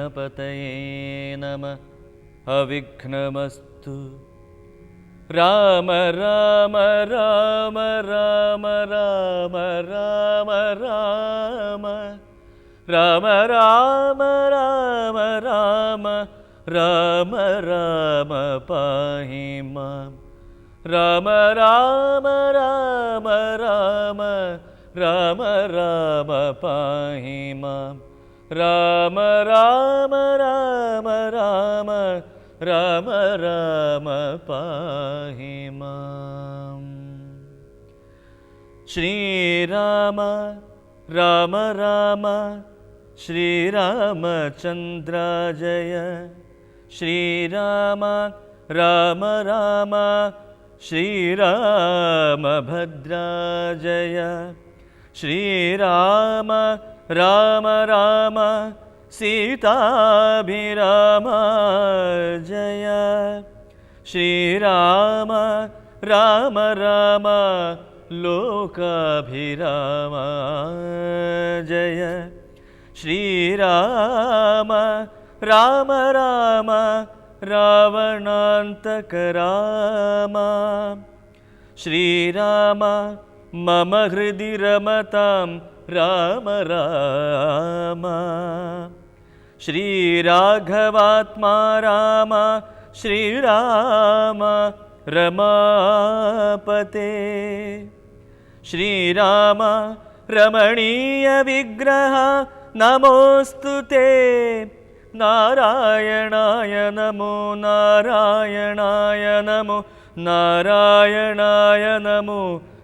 हरिश्रीगणपतये नमः अविघ्नमस्तु राम राम राम राम राम राम राम राम राम राम राम राम राम पाहि मां राम राम राम राम राम राम पाहि मां राम राम राम राम राम राम पाहि माम् श्रीराम राम राम श्रीरामचन्द्राजय। श्रीराम राम राम श्रीरामभद्राजय। श्रीराम राम राम सीताभिराम जय। श्रीराम राम राम लोकाभिराम जय। श्रीराम राम राम रावणान्तकराम। श्रीराम मम हृदि रमतां राम राम। श्रीराघवात्मा राम। श्रीराम रमापते। श्रीराम रमणीयविग्रह नमोऽस्तु ते। नारायणाय नमो नारायणाय नमो नारायणाय नमो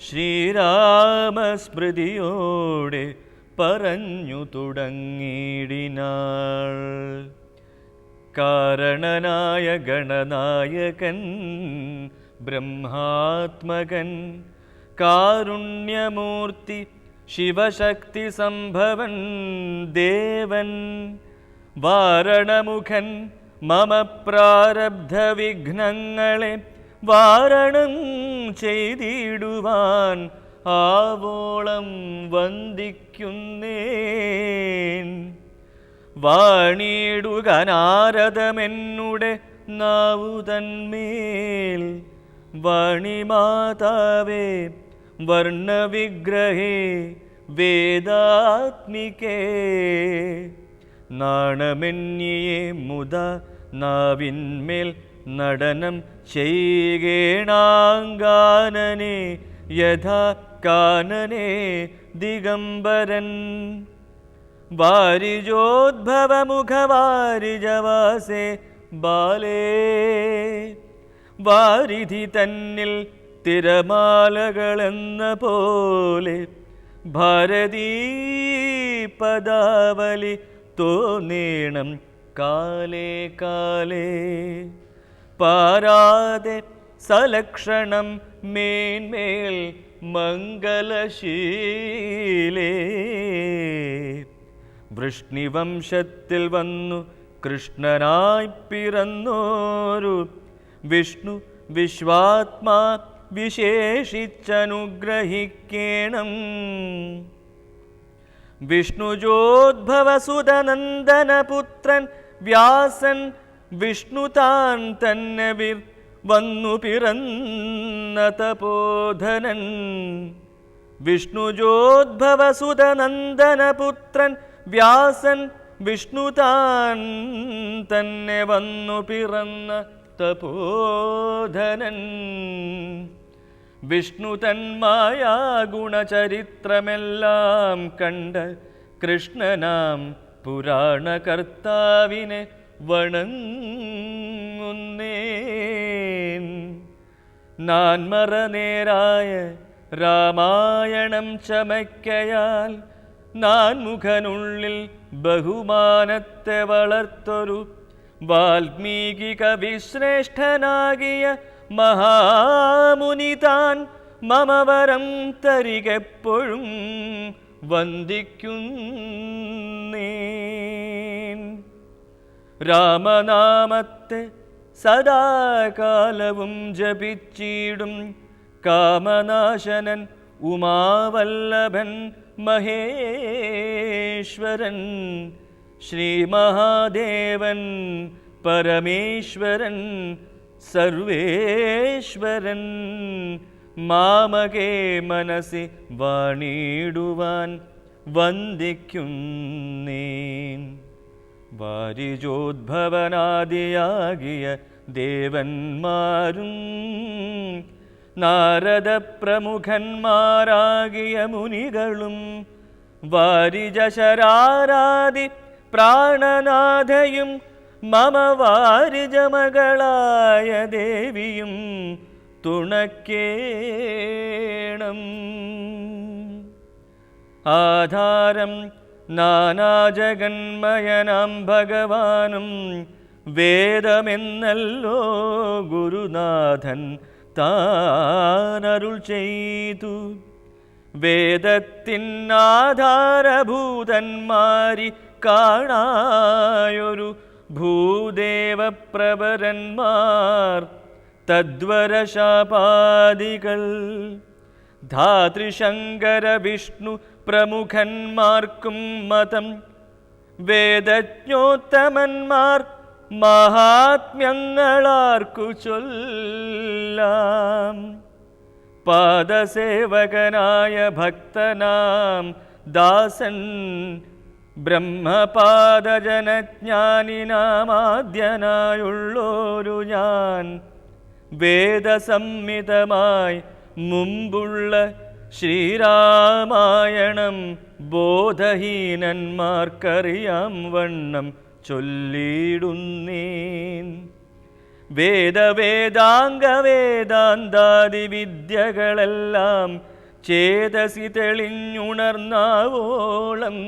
ശ്രീരാമസ്മൃതിയോടെ പറഞ്ഞു തുടങ്ങിയിടിനാൾ. കാരണനായ ഗണനായകൻ ബ്രഹ്മാത്മകൻ കാരുണ്യമൂർത്തി ശിവശക്തി സംഭവൻ ദേവൻ വാരണമുഖൻ മമ പ്രാരബ്ധ വിഘ്നങ്ങളെ വാരണം ചെയ്തിടുവാൻ ആവോളം വന്ദിക്കുന്നേൻ. വാണിയിടുകനാരദമെന്നുടെ നാവുതന്മേൽ. വാണിമാതാവേ വർണവിഗ്രഹേ വേദാത്മികേ. നാണമെന്നിയെ മുത നാവിന്മേൽ നടനം ചെയ്യുകേണാങ്കാനനെ യഥാ കാനനെ ദിഗംബരൻ. വാരിജോദ്ഭവമുഖവാരിജവാസേ ബാലേ വാരിധി തന്നിൽ തിരമാലകളെന്ന പോലെ ഭാരതീ പദാവലി തോന്നേണം കാലേ കാലേ. പാരാതെ സലക്ഷണം മേന്മേൽ മംഗലശീലേ. വൃഷ്ണിവംശത്തിൽ വന്നു കൃഷ്ണനായി പിറന്നോരു വിഷ്ണു വിശ്വാത്മാ വിശേഷിച്ചനുഗ്രഹിക്കേണം. വിഷ്ണുജോദ്ഭവസുതനന്ദനപുത്രൻ വ്യാസൻ വിഷ്ണു താൻ തന്നെ വിർ വന്നു പിറന്ന തപോധനൻ. വിഷ്ണുജോദ്ഭവസുതനന്ദനപുത്രൻ വ്യാസൻ വിഷ്ണു താൻ തന്നെ വന്നു പിറന്ന തപോധനൻ. വിഷ്ണു തന്മായ ഗുണചരിത്രമെല്ലാം കണ്ട് കൃഷ്ണനാം പുരാണകർത്താവിനെ വണങ്ങുന്നേൻ. നാൻ മറനേരായ രാമായണം ചമയ്ക്കയാൽ നാൻ മുഖനുള്ളിൽ ബഹുമാനത്തെ വളർത്തൊരു വാൽമീകി കവിശ്രേഷ്ഠനാകിയ മഹാമുനി താൻ മമവരം തരികെപ്പോഴും വന്ദിക്കുന്നേൻ. രാമനാമത്തെ സദാകാലവും ജപിച്ചിടും കാമനാശനൻ ഉമാവല്ലഭൻ മഹേശ്വരൻ ശ്രീമഹാദേവൻ പരമേശ്വരൻ സർവേശ്വരൻ. മാമകേ മനസ്സി വാണിടുവാൻ വന്ദിക്കുന്നേൻ. വാരിജോദ്ഭവനാദിയാകിയ ദേവന്മാരും നാരദപ്രമുഖന്മാരാകിയ മുനികളും വാരിജശരാരാദി പ്രാണനാഥയും മമ വാരിജമകളായ ദേവിയും തുണക്കേണം. ആധാരം നാനാജഗന്മയനാം ഭഗവാനും വേദമെന്നല്ലോ ഗുരുനാഥൻ താനരുൾ ചെയ്തു. വേദത്തിനാധാരഭൂതന്മാരി കാണായൊരു ഭൂദേവപ്രവരന്മാർ തദ്വരശാപാദികൾ. ധാതൃശങ്കര വിഷ്ണു പ്രമുഖന്മാർക്കും മതം. വേദജ്ഞോത്തമന്മാർ മഹാത്മ്യങ്ങളാർക്കു ചൊല്ലാം. പാദസേവകനായ ഭക്തനാം ദാസൻ. ബ്രഹ്മപാദജനജ്ഞാനിനാമാദ്യനായുള്ളോരു ഞാൻ. വേദസംഹിതമായി മുമ്പുള്ള ശ്രീരാമായണം ബോധഹീനന്മാർക്കറിയാം വണ്ണം ചൊല്ലിടുന്നേൻ വേദവേദാംഗ വേദാന്താദി വിദ്യകളെല്ലാം ചേതസി തെളിഞ്ഞുണർന്നാവോളം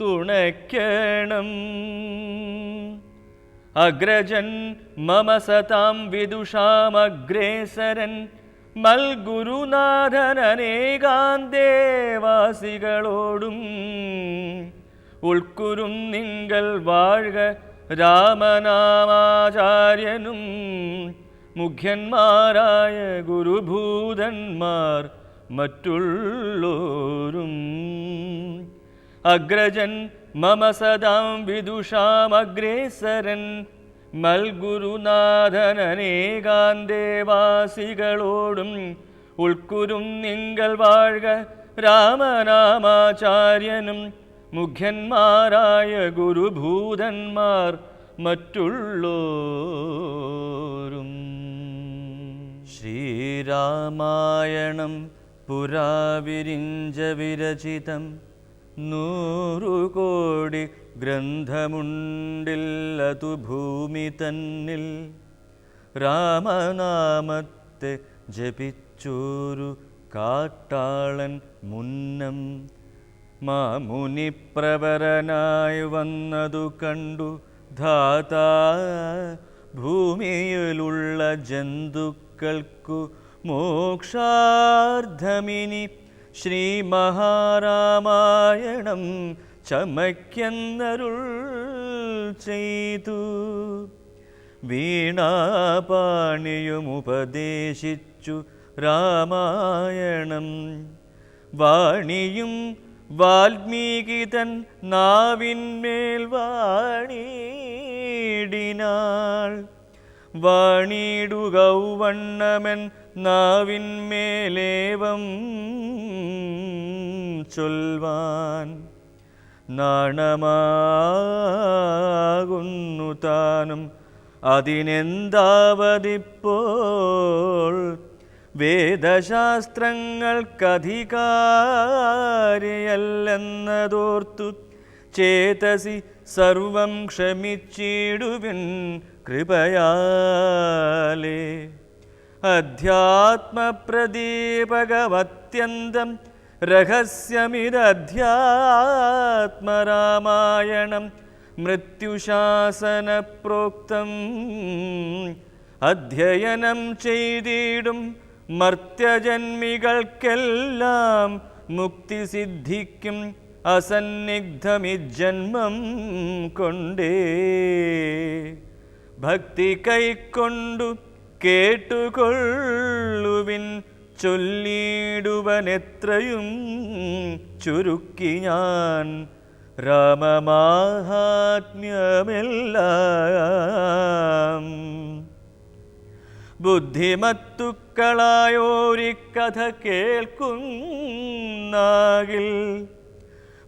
തുണയ്ക്കണം. അഗ്രജൻ മമ സതാം വിദുഷാമഗ്രേസരൻ മൽഗുരുനാഥനേകാന്തേവാസികളോടും ഉൾക്കുരും നിങ്ങൾ വാഴ്ക രാമനാമാചാര്യനും മുഖ്യന്മാരായ ഗുരുഭൂതന്മാർ മറ്റുള്ളോരും. അഗ്രജൻ മമ സദാം വിദുഷാമഗ്രേസരൻ മൽഗുരുനാഥനേകാന്തേവാസികളോടും ഉൾക്കുരും നിങ്ങൾ വാഴ്ക രാമനാമാചാര്യനും മുഖ്യന്മാരായ ഗുരുഭൂതന്മാർ മറ്റുള്ളോരും. ശ്രീരാമായണം പുരാവിരിഞ്ച വിരചിതം നൂറു കോടി ഗ്രന്ഥമുണ്ടില്ലതു ഭൂമി തന്നിൽ. രാമനാമത്തെ ജപിച്ചൂരു കാട്ടാളൻ മുന്നം. മാമുനിപ്രവരനായി വന്നതു കണ്ടു ധാതാ. ഭൂമിയിലുള്ള ജന്തുക്കൾക്കു മോക്ഷാർദ്ധമിനി ശ്രീ മഹാരാമായണം ചമയ്ക്കെന്നരുൾ ചെയ്തു. വീണാപാണിയുമുപദേശിച്ചു രാമായണം. വാണിയും വാൽമീകിതൻ നാവിന്മേൽ വാണിടിനാൾ. വാണിടുകൗവണ്ണമൻ നാവിന്മേലേവം ചൊൽവാൻ നാണമാകുന്നു താനും അതിനെന്താവതിപ്പോൾ വേദശാസ്ത്രങ്ങൾക്കധികാരിയല്ലെന്നതോർത്തു ചേതസി സർവം ക്ഷമിച്ചിടുവിൻ കൃപയാലേ. അധ്യാത്മപ്രദീപകമത്യന്തം രഹസ്യമിതധ്യാത്മരാമായണം മൃത്യുശാസനപ്രോക്തം അധ്യയനം ചെയ്തിടും മർത്യജന്മികൾക്കെല്ലാം മുക്തി സിദ്ധിക്കും അസന്നിഗ്ധമിജന്മം കൊണ്ടേ. ഭക്തി കൈക്കൊണ്ടു കേട്ടുകൊള്ളുവിൻ ചൊല്ലിടുവനെത്രയും ചുരുക്കി ഞാൻ രാമമാഹാത്മ്യമെല്ലാം. ബുദ്ധിമത്തുക്കളായോരി കഥ കേൾക്കുന്നാകിൽ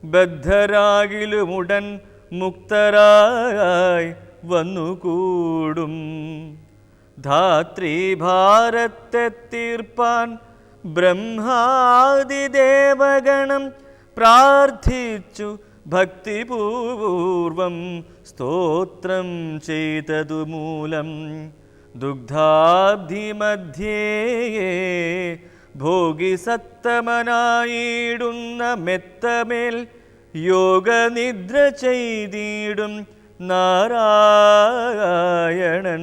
ബദ്ധരാകിലുമുടൻ മുക്തരായി വന്നുകൂടും. ധാത്രീഭാരത്തെ തീർപ്പാൻ ബ്രഹ്മാദിദേവഗണം പ്രാർത്ഥിച്ചു ഭക്തിപൂർവം സ്തോത്രം ചെയ്തതു മൂലം ദുഗ്ധാബ്ധിമധ്യേ ഭോഗിസത്തമനായിടുന്ന മെത്തമേൽ യോഗനിദ്ര ചെയ്തിടും നാരായണൻ.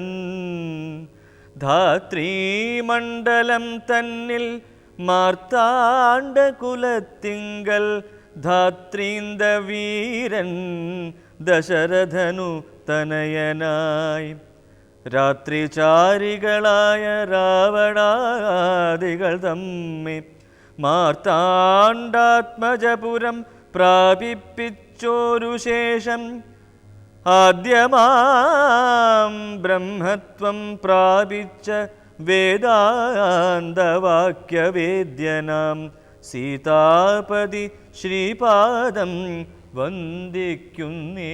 ധാത്രീമണ്ഡലം തന്നിൽ മാർത്താണ്ഡകുലത്തിങ്കൽ ധാത്രീന്ദ വീരൻ ദശരഥനു തനയനായി. രാത്രിചാരികളായ രാവണാദികൾ തമ്മി മാർത്താണ്ഡാത്മജപുരം പ്രാപിപ്പിച്ചോരു ശേഷം ആദ്യമാം ബ്രഹ്മത്വം പ്രാപിച്ച വേദാന്തവാക്യവേദ്യനാം സീതാപതി ശ്രീപാദം വന്ദിക്കുന്നേ